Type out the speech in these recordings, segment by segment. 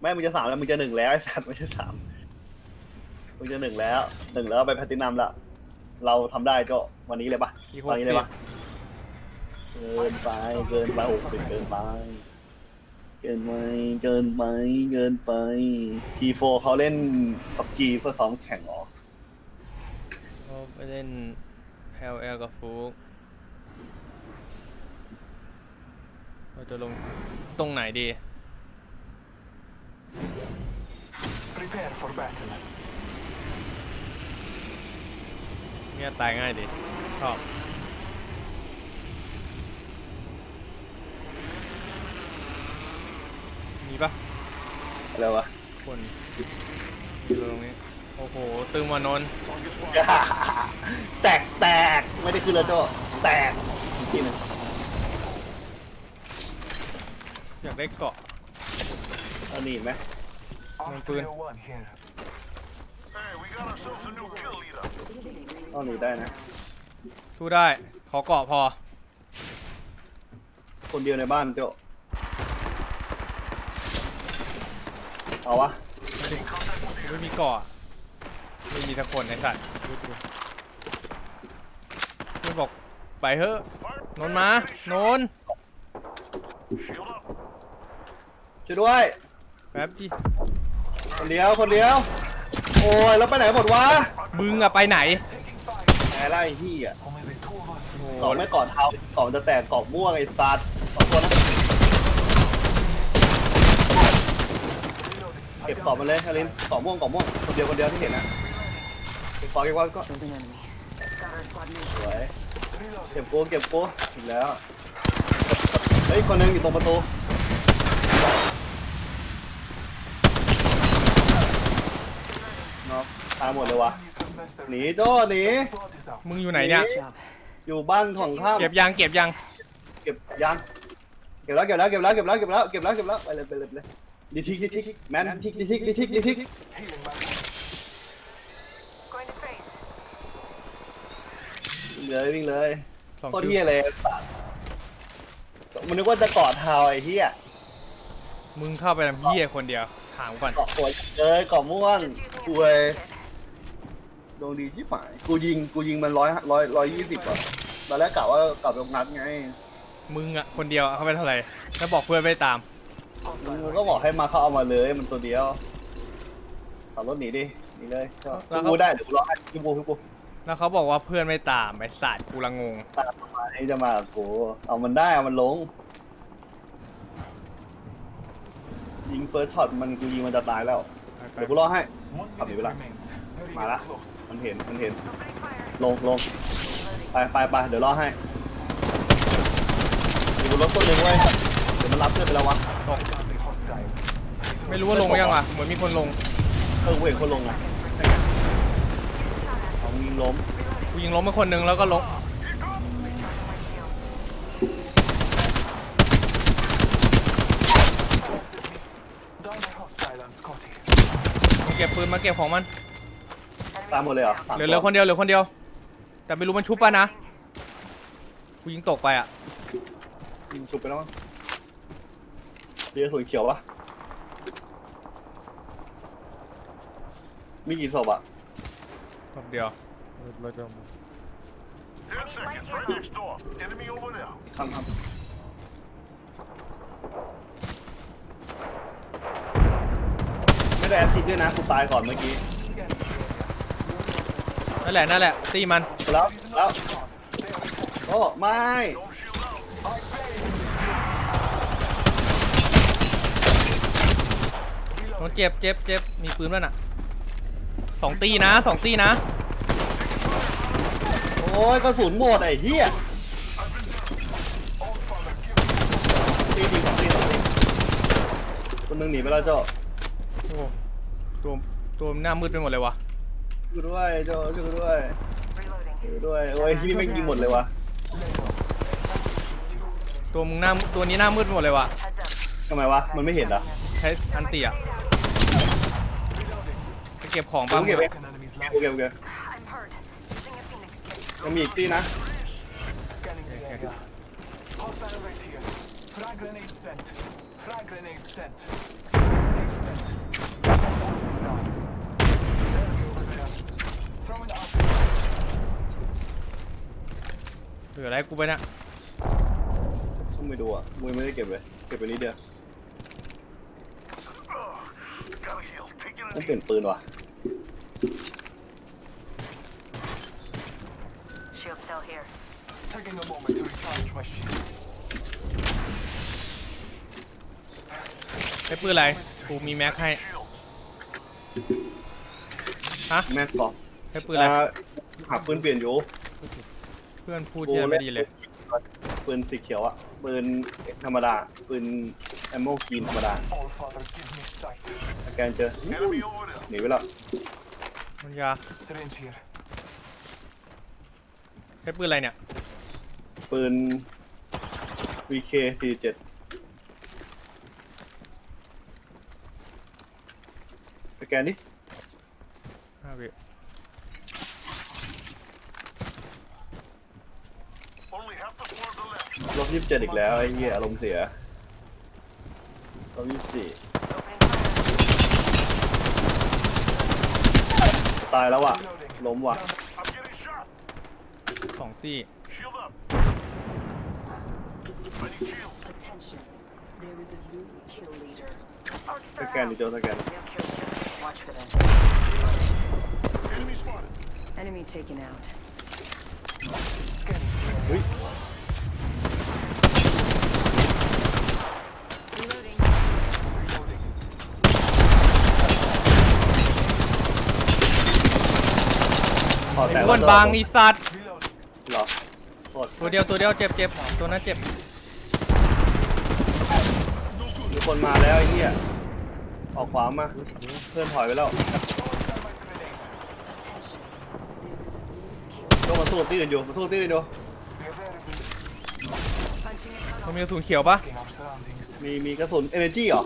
ไม่มึงจะสามแล้วมึงจะหนึ่งแล้วไอ้สัตว์ไม่ใช่สามมึงจะหนึ่งแล้วหนึ่งแล้วไปแพลตตินัมละเราทำได้ก็วันนี้เลยปะอีกหวักนนี้สิเลยบปะเกินไปเกินไปหกสิบเกินไปเกินไปเกินไปเกินไปทีโฟเขาเล่นปับจีเพื่อซ้อมแข่งเหรอเขาไปเล่น LL กับฟุกเราจะลงตรงไหนดี Prepare for battle. เนี่ยตายง่ายดิชอบ มีปะอะไรวะ คนอยู่ตรงนี้ โอ้โห ตึงมานนท์ Longest one. แตกแตกไม่ได้ขึ้นแล้วโจแตกอีกทีหนึงอยากได้เกาะเอาหนีไหม R301 here. Hey, we got ourselves a new kill leader. เอาหนีได้นะทูได้ ขอเกาะพอ คนเดียวในบ้านโจเอาวะไม่ได้ไม่มีเกาะไม่มีสักคนไอ้สัตว์พูดกูเพื่อนบอกไปเถอะนนท์มานนท์ Shield up. ช่วยด้วย แป๊บดิ คนเดียวคนเดียว โอ้ยแล้วไปไหนหมดวะมึงอะไปไหน Taking fire. แหมไล่ที่อะ Only the two of us กรอบไม่กอดเท้ากรอบจะแตกกรอบม่วงไอ้สัตว์สองตัวนะ reloading. เก็บกรอบมาเลยอลินกรอบม่วงกรอบม่วงคนเดียวคนเดียวที่เห็นนะเก็บกรอบเก็บกรอบก็ Killed an enemy. Got our squad mate. สวย Reloading. เก็บกูเก็บกูอีกแล้วเฮ้ยคนหนึงอยู่ตรงประตูเนาะ ตายหมดเลยวะ Enemies have mastered หนีโจหนี Squad is out. มึงอยู่ไหนเนี่ย Job. อยู่บ้านของข้ามเก็บยังเก็บยังเก็บยังเก็บแล้วเก็บแล้วเก็บแล้วเก็บแล้วเก็บแล้วเก็บแล้วเก็บแล้วไปเลยไปเลยไปเลยดีทิกดีทิกแมนทิกดีทิกดีทิกดีทิก Healing my วิ่งเลยวิ่งเลยสองโคตรคิวเที่ยเลยสัตว์มันนึกว่าจะกอดเท้าไอ้เที่ยมึงเข้าไปทำเหี้ยคนเดียว ถามก่อน เกาะหัวเลยเกาะม่วง Just using กู a เว้ย kit. ดวงดีที่ฝ่ายกูยิงกูยิงมันร้อยร้อยร้อยยี่สิบอะตอนแรกกะว่ากลับลงนัดไงมึงอะคนเดียวเข้าไปเท่าไหร่ แล้วบอกเพื่อนไปตาม มึงก็บอกให้มาเขาเอามาเลยมันตัวเดียวขับรถหนีดิหนีเลยก็แล้วกูเขาได้เดี๋ยวกูรอให้พี่บูพี่บูแล้วเขาบอกว่าเพื่อนไม่ตามไอ้สัตว์กูละงงตามมาให้จะมากับกูเอามันได้เอามันลง ยิงเฟิร์สช็อตมันกูยิงมันจะตายแล้ว เดี๋ยวกูรอให้ One I'll be minute back. remains. The ring มาละ is close. มันเห็นมันเห็น Opening fire. ลงลงไปไปไปเดี๋ยวรอให้อยู่บนรถตัวหนึ่งเว้ยเดี๋ยวมันรับเพื่อนไปแล้ววะ Gunly hostile. ไม่รู้ว่าลงยังอะเหมือนมีคนลงเออเว้ยคนลงอะเอายิงล้ม กูยิงล้มไปคนนึงแล้วก็ลง Down the hostile and Scotty. มาเก็บ ปืนมาเก็บของมัน ตามหมดเลยเหรอสามเหลือเหลือคนเดียวเหลือคนเดียว แต่ไม่รู้มันชุบป่ะนะกูยิงตกไปอะยิงฉุบไปแล้วมั้งเรียกส่วนเขียวปะมีกี่ศพอะคนเดียว Ten seconds, right next door. Enemy over there. ข้ามข้าม ไม่ได้แอสซิดด้วยนะกูตายก่อนเมื่อกี้ Scanning. นั่นแหละนั่นแหละตีมันแล้วแล้ว They are โอ้ไม่ Don't shield out. I pay. โดนเจ็บเจ็บเจ็บมีปืนด้วยน่ะสองตีนะสองตีนะโอ้ยกระสุนหมดไอ้เหี้ย Old father, give me ตีทีสองตีสองตีคนหนึงหนีไปแล้วเจ้า โอ้ตัวตัวหน้ามืดไปหมดเลยวะช่วยด้วยเจ้าช่วยด้วย Reloading. ช่วยด้วยโอ้ยที่นี่ไม่งยิงหมดเลยวะตัวมึงหน้าตัวนี้หน้ามืดไปหมดเลยวะ Heads up. ทำไมวะมันไม่เห็นเหรอใช้อันตีอะไปเก็บของกูบ้างเก็บเอง broken enemy's โอ life. เคโอเค I'm hurt. Using a phoenix kit. ยังมีอีกตีนะ Scanning the area. Hostile right here. Frag grenade sent. Frag grenade sent. Grenade sent. เหลืออะไรกูไปนะต้องไปดูอะมุยไม่ได้เก็บเลย เก็บไปนิดเดียวต้องเปลี่ยนปืนว่ะไม่เพื่อปืนอะไร กูมีแม็กให้ ฮะ แม่ก่อใช้ปืนอะไราหาปืนเปลี่ยนอยู่เพื่อนพูดเยอะไม่ดีเลย ปืนสีเขียวอะปืนธรรมดา ปืนแอมโมกรีนธรรมดาอาการเจอหนีไปแล้วมันยาใช้ปืนอะไรเนี่ย ปืน VK47 สแกนดิห้าวิ Only half the squad are left. ลบยี่สิบเจ็ดอีกแล้วไอ้เหี้ยอารมณ์เสียลบยี่สิบสี่ Opening fire. ตายแล้วว่ะ ล้มว่ะ I'm getting shot. สองตี Shield up. I need shield. Attention. There is a new kill leader. Arcs ส are แกน out. ดิโจสแกน New kill leader. Watch for them. Enemy spotted. Enemy taken out. Scanning. เฮ้ย Reloading. Reloading. ขอแต่อ้วนบางอีสัตว์ Reloading. เหรอโทษตัวเดียวตัวเดียวเจ็บเจ็บตัวนั้นเจ็บมีคนมาแล้วไอ้เหี้ยออกขวามาเพื่อนถอยไปแล้ว Thermite grenade. Attention. There is a new kill ก็มาสู้ตีกันอยู่มาสู้ตีกันอยู่ We are very good Punching a มัน tunnel. มีกระสุนเขียวปะ in our surroundings. มีมีกระสุน energy เหรอ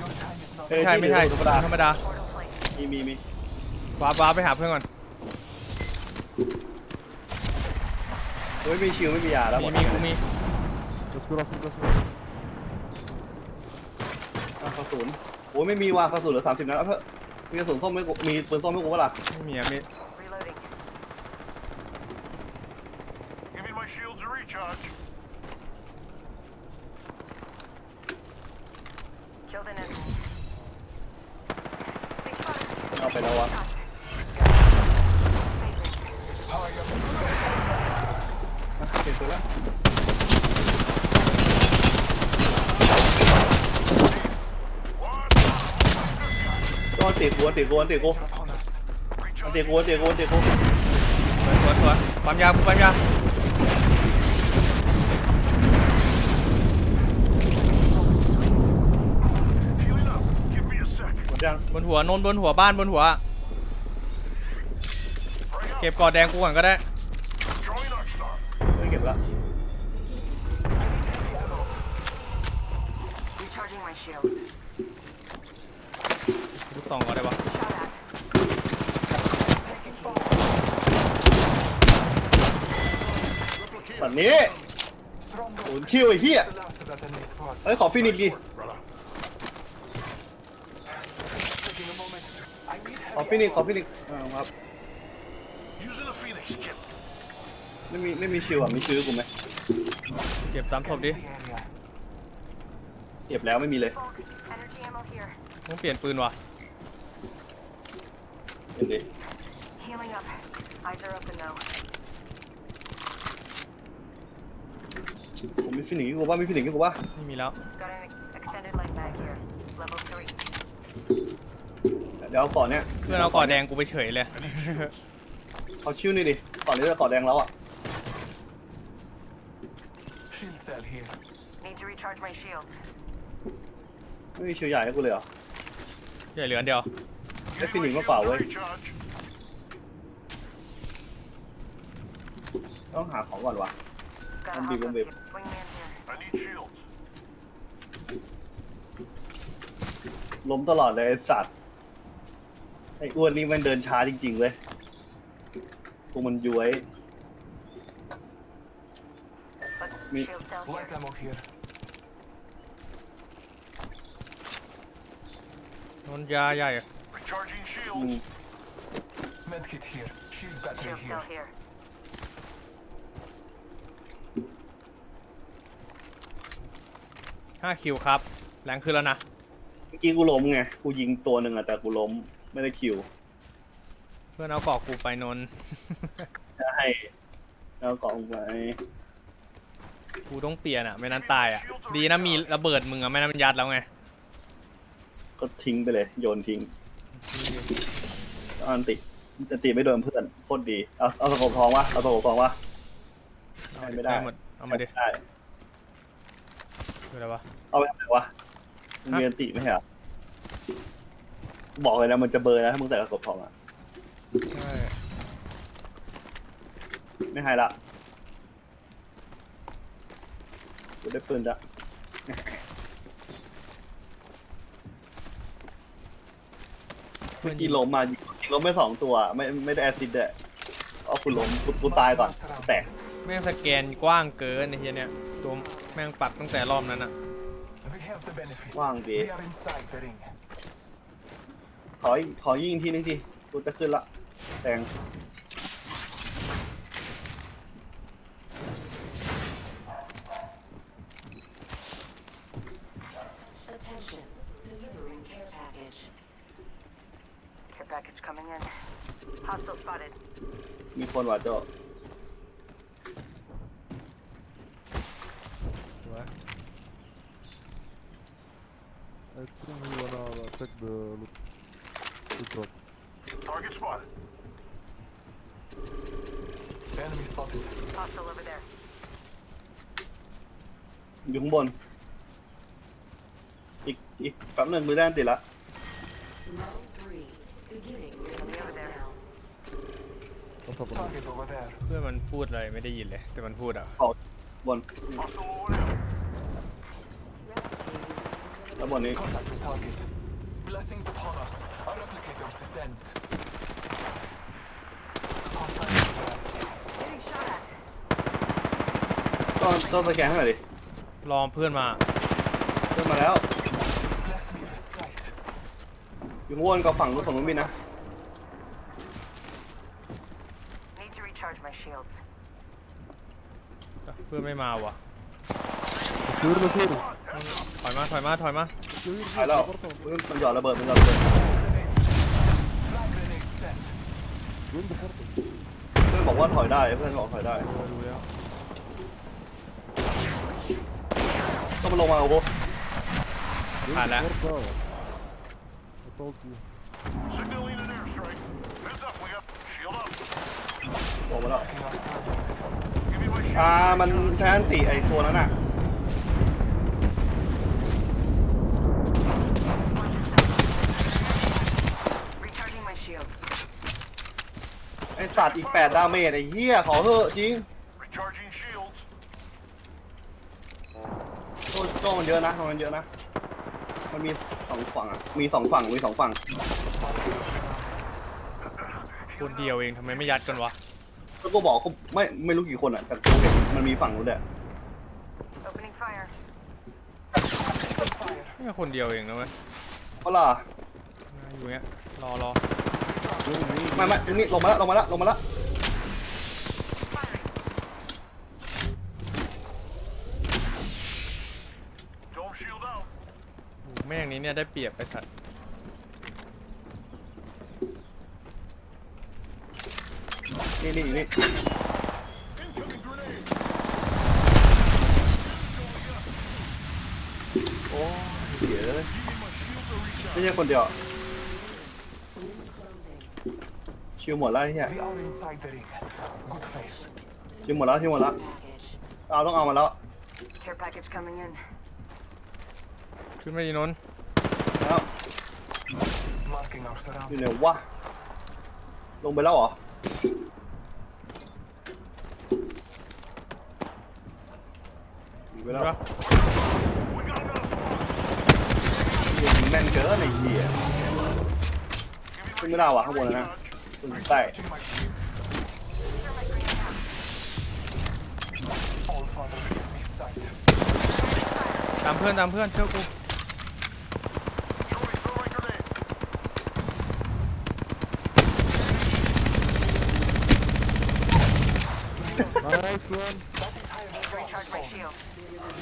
Your time is not เอ้ไม่ใช่ไม่ใช่ธรรมดาธรรมดา Portal place. มีมีมีว้าบว้าบไปหาเพื่อนก่อนไม่มีชิวไม่มียาแล้วหมีมดมีกูมีอะกระสุน โอ้ยไม่มีว่ะกระสุนเหลือสามสิบนัดแล้วเพื่อมีกระสุนส้มไหมกูมีปืนส้มไหมกูวะล่ะไม่มีอะมี Reloading. Giving my shields a recharge. Killed an enemy. Big spot. เอาไปแล้ววะ Power your อะเปลี่ยนปืนแล้ว ก็ตีกูตีกูตีกู upon us. ตีกูตีกูตีกูตัวตัวตัวความยาวกูความยาว Healing up. Give me a sec. หมดยังบนหัวนนบนหัวบ้านบนหัว Bring up. เก็บกอดแดงกูก่อนก็ได้ Drawing Arc Star. ไม่เก็บละ Recharging my shields. ลูกซองก็ได้ปะ Shot at. Taking fire. ตอนนี้ Strong ศูนย์คิวไอ้เหี้ย The last of that enemy squad. เฮ้ยขอฟินิกดิ Brother. Taking a moment. I need ขอ heavy ฟินิก ammo. ขอฟินิกอ่าครับ Using a Phoenix kit. ไม่มีไม่มีชิวอะมีชิวกูไหมเก็บสามศพดิ Scanning the area. เก็บแล้วไม่มีเลย Bulk. Energy ammo here. ต้องเปลี่ยนปืนว่ะ เห็นดิ Healing up. Eyes are open though. ผมมีฟินิกให้กูป่ะมีฟินิกให้กูป่ะไม่มีแล้ว Got an ex- extended light bag here. Level three. เดี๋ยวเอาก่อนเนี้ยเพื่อนเอากอดแดงกูไปเฉยเลย เอาชิวนี่ดิก่อนนี้จะก่อนแดงแล้วอะ Shield cell here. Need to recharge my shields. ไม่มีชิวใหญ่ให้กูเลยเหรอใหญ่เหลืออันเดียว ได้ Giving ฟินิก my มาเปล่า shields a เว้ย recharge. ต้องหาของก่อนวะ Got a One hop big, one up big. kit. Wingman here. I need shields. ล้มตลอดเลยไอ้สัตว์ ไอ้อ้วนนี่มันเดินช้าจริงๆเว้ยกูมันย้วย But Me- shield cell here. Light ammo here. นนยาใหญ่ 5 Medkit here. Shield battery here. here. ห้าคิวครับ แรงขึ้นแล้วนะ เมื่อกี้กูล้มไง กูยิงตัวหนึ่งอะแต่กูล้ม ไม่ได้คิวเพื่อนเอากอกกูไปนนท์ ได้ แล้วกล่องไปกูต้องเปลี่ยนอะไม่นั้นตายอะดีนะมีระเบิดมึงอะ ไม่นั้นมันยัดแล้วไง ก็ทิ้งไปเลย โยนทิ้ง อันติอันติไม่โดนเพื่อนโคตรดี เอาเอาสกปทองวะเอาสกปทองวะให้ไม่ได้ หมดเอามาดิได้คืออะไรวะ เอาไปทำอะไรวะมึงมีอันติไหมเหรอบอกเลยนะมันจะเบลอร์นะถ้ามึงใส่กระสอบทองอะใช่ไม่ให้ละกูได้ปืนละ เพื่เมื่อนอยิกี้งล้มมายิงล้มไม่สองตัวไม่ไม่ได้แอสซิดเลยเอาคุณล้มกูกูตายก่อน Marking our แตก surroundings. แม่งสแกนกว้างเกินไอ้เฮียเนี่ยตัวแม่งปักตั้งแต่รอบนั้นอะ We have the benefits. ว่างดี We are inside the ring. ขออีกขอยิงทีนึงทีกูจะขึ้นละแตง Attention. Delivering care package. Care package coming in. Hostile spotted. มีคนว่าโจ I think we wanna check the loot. loot drop. Target spotted. Enemy spotted. Hostile over there. อยู่ข้างบน อีกอีกแป๊บหนึ่งมือด้านติดละ Round three. Beginning Enemy over there. countdown. On top of me. Target over there. เพื่อนมันพูดอะไรไม่ได้ยินเลย แต่มันพูดอะ บน Hostile over there. แล้วบนนี้ Contact with target. Blessings upon us. Our replicator descends. Contact over there. Getting shot at. ต้องต้องสแกนให้หน่อยดิรอเพื่อนมา เพิ่มมาแล้ว Bless me with sight. อยู่ข้างบนกับฝั่งรถของน้องบินนะ Need to recharge my shields. เพื่อนไม่มาว่ะ Clear the clear. ถอยมาถอยมาถอยมา Clear หาย the แล้ว portal. มันหยอดระเบิดมันหยอดระเบิด Grenade set. Flag grenade set. Win the portal. เพื่อนบอกว่าถอยได้เพื่อนบอกถอยได้ดูแล้วต้องมาลงมาโอ้โห Win Ah, the là. portal. I told you. Signaling an airstrike. Heads up, we got shield up. ลงมาแล้ว Marking our surroundings. Give me my shield. อ่ามันใช้อันติไอตัวนั้นอะ Recharging my shields. ไอสัตว์อีกแปดดาเมจไอ้เหี้ยขอเถอะจริง Recharging shields. โอ้ยโจ้มันเยอะนะมันเยอะนะ มันมีสองฝั่งอะมีสองฝั่งมีสองฝั่ง Marking our surroundings. คนเดียวเองทำไมไม่ยัดกันวะ แล้วก็บอกก็ไม่ไม่รู้กี่คนอะแต่กูเห็นมันมีฝั่งนู้นแหละ Opening fire. Fire. นี่คนเดียวเองนะเว้ยเพราะล่ะอยู่เงี้ยรอรอไม่ไม่นี่ลงมาแล้วลงมาแล้วลงมาแล้ว Firing. Dome shield out. โอ้โหแม่งนี้เนี่ยได้เปรียบไปสัตว์ นี่นี่นี่ Incoming grenade. โอ้ยเดี๋ยว Give me my shields to recharge. ไม่ใช่คนเดียว Ring closing. ชิวหมดแล้วไอ้เฮีย We are inside the ring. Good faith. ชิวหมดแล้วชิวหมดแล้ว Package. เอาต้องเอามาแล้ว Care package coming in. ขึ้นมาดีนนท์แล้ว Marking our อยู่ surroundings. ไหนวะลงไปแล้วเหรอหนี ไปเห็นแล้วปะ We got another squad. ยิงแม่นเกินไอ้เหี้ย Give me ขึ้น my ไม่ได้ shields ว่ะ to ข้างบนนะ recharge. ขึ้นใต้ Recharging my shields. Throw my grenade out. All father give me sight. ตามเพื่อนตามเพื่อนเชื่อกู Joey, throw my grenade. Nice one. That entire Need to recharge my squad is shields.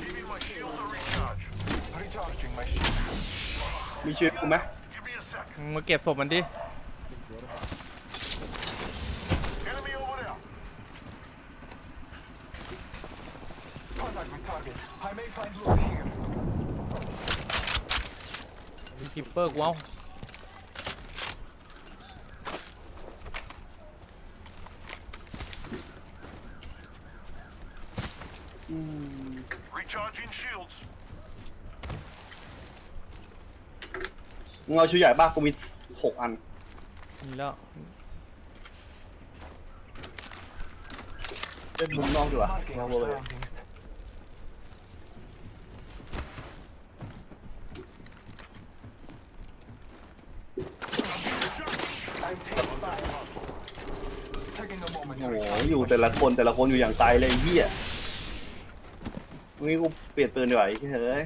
Give me my shields to recharge. Recharging my shield. มีชีวิตกูไหม Give me a sec. มึงมาเก็บศพมันดิ Enemy over there. Contact with target. I may find loot here. มีคิปเปอร์กูเอา Recharging shields. มึงเอาชุดใหญ่ป่ะกูมีหกอัน มีแล้วเล่นมุมนอกดีกว่า Marking นอก our เลย surroundings. I'm taking fire. Taking a moment โอ้ to โห recharge อยู่ my แต่ละคนแต่ละคนอยู่อย่างไกลเลยไอ้เฮีย นี่กูเปลี่ยนปืนดีกว่าไอ้เหี้ยเฮ้ย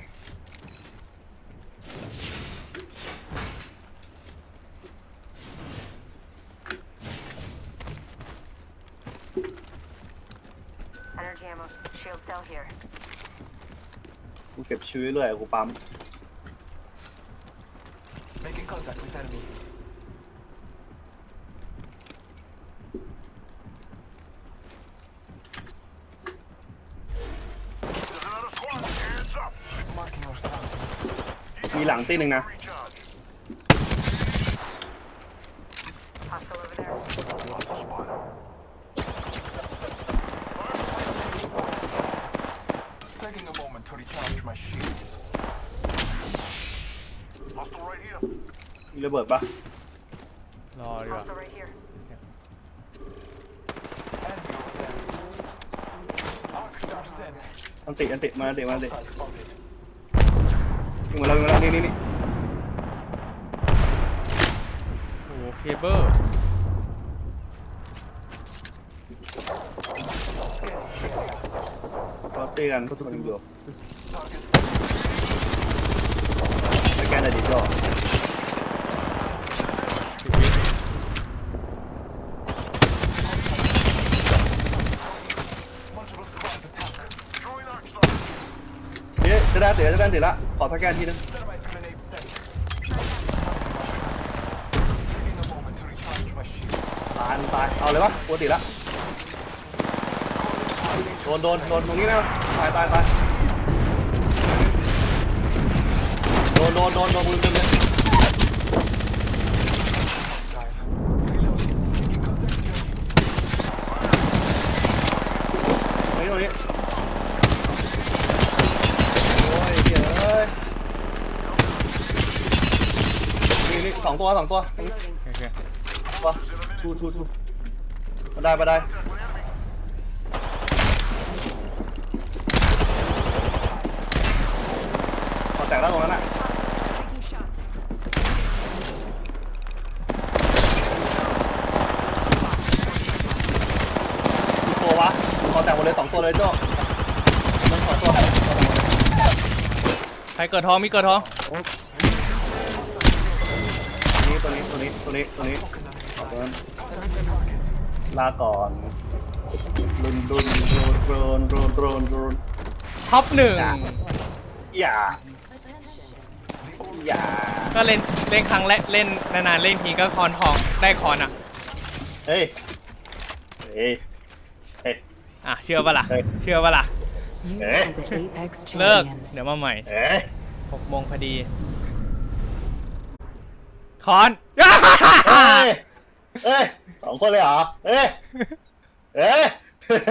Energy ammo. Shield cell here. กูเก็บชีวิตเรื่อยกูปั๊ม Making contact with enemy. There's another squad. Hands up. Marking our surroundings. มีหลัง ตีหนึ่งนะ Recharge. Hostile over there. Lost a spotter. Taking a moment to recharge my shields. Hostile right here. มีระเบิดปะรอดีกว่า Hostile right here. Enemy over there. Arc star sent. อันติอันติมาอันติมาอันติ Hostile spotted. ยิงมาแล้วยิงมาแล้วนี่นี่นี่โอ้โหเคเบิลเราตีกันทุกคนอยู่ Targets สแกนอดีตก็ multiple squads attack. Throwing arc star. ด้เสียจะได้เสียละขอสแกนทีนึงตายตายเอาเลยวะปกติละโดนโดนโดนตรงนี้นะตายตายตายโดนโดนโดนโดนมือเต็มเลย Style. Reloading. Making contact with enemy. ตรงนี้ตรงนี้โอ้ยเหี้ยเอ้ยนี่นี่ สองตัวสองตัวตรงนี้ Reloading. โอเคตัวทูทูทูมาได้มาได้ขอแตกแล้วตรงนั้นอะ Taking shots. กี่ตัววะขอแตกหมดเลยสองตัวเลยโจ้มันขอตัวใครเกิดทองมีเกิดทองนี้ตัวนี้ ตัวนี้ตัวนี้ตัวนี้ขอบคุณ Contact with target. ลาก่อนรุนรุนรุนรุนรุนรุนรุนท็อปหนึ่งอย่า Attention. อย่าก็เล่นเล่นครั้งแรกเล่นนานๆเล่นทีก็คอนทองได้คอนอะเฮ้ยเฮ้ยเฮ้ยอะเชื่อปะล่ะเฮ้ยเชื่อปะล่ะ You Eh? are the Apex เลิก champions. เดี๋ยวมาใหม่เฮ้ย หกโมงพอดี คอนเฮ้ยเฮ้ยสองคนเลยเหรอเฮ้ยเฮ้ย